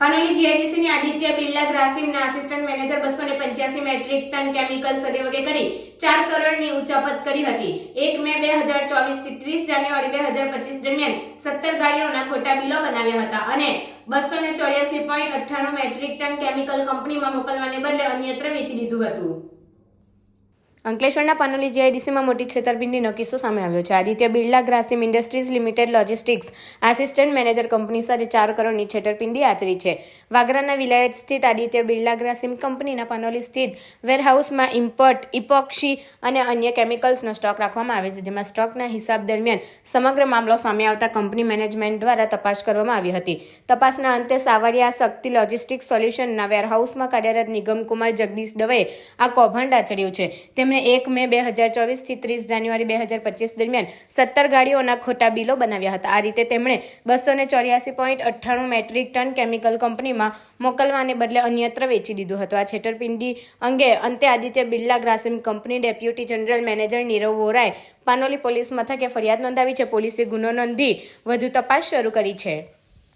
પાનોલી જીઆઈડીસીની આદિત્ય બિરલા ગ્રાસિમના assistant manager બસો ને પંચ્યાસી મેટ્રિક ટન કેમિકલ સર્વે કરી ચાર કરોડની ઉચાપત કરી હતી. એક મે બે હજાર ચોવીસથી ત્રીસ જાન્યુઆરી બે હજાર પચીસ દરમિયાન સત્તર ગાડીઓના ખોટા બિલો બનાવ્યા હતા અને બસો ને ચોર્યાસી પોઈન્ટ અઠ્ઠાણું મેટ્રિક ટન કેમિકલ કંપનીમાં મોકલવાને બદલે અન્યત્ર વેચી દીધું હતું. અંકલેશ્વરના પાનોલી જીઆઈડીસીમાં મોટી છેતરપિંડીનો કિસ્સો સામે આવ્યો છે. Aditya Birla Grasim industries limited logistics assistant manager company સાથે ચાર કરોડની છેતરપિંડી આચરી છે. વાગરાના વિલાયત સ્થિત આદિત્ય બિરલા ગ્રાસિમ કંપનીના પનોલી સ્થિત વેરહાઉસમાં ઇમ્પોર્ટ ઇપોક્ષી અને અન્ય કેમિકલ્સનો સ્ટોક રાખવામાં આવે છે, જેમાં સ્ટોકના હિસાબ દરમિયાન સમગ્ર મામલો સામે આવતા કંપની મેનેજમેન્ટ દ્વારા તપાસ કરવામાં આવી હતી. તપાસના અંતે સાવરિયા શક્તિ લોજિસ્ટિક્સ સોલ્યુશનના વેરહાઉસમાં કાર્યરત નિગમકુમાર જગદીશ દવેએ આ કૌભાંડ આચર્યું છે. તેમણે એક મે બે હજાર ચોવીસથી ત્રીસ જાન્યુઆરી બે હજાર પચીસ દરમિયાન સત્તર ગાડીઓના ખોટા બિલો બનાવ્યા હતા. આ રીતે તેમણે બસો ને ચોર્યાસી પોઈન્ટ અઠ્ઠાણું મેટ્રિક ટન કેમિકલ કંપનીમાં મોકલવાને બદલે અન્યત્ર વેચી દીધું હતું. આ છેતરપિંડી અંગે અંતે Aditya Birla Grasim company deputy general manager Nirav વોરાએ Panoli police મથકે ફરિયાદ નોંધાવી છે. પોલીસે ગુનો નોંધી વધુ તપાસ શરૂ કરી છે.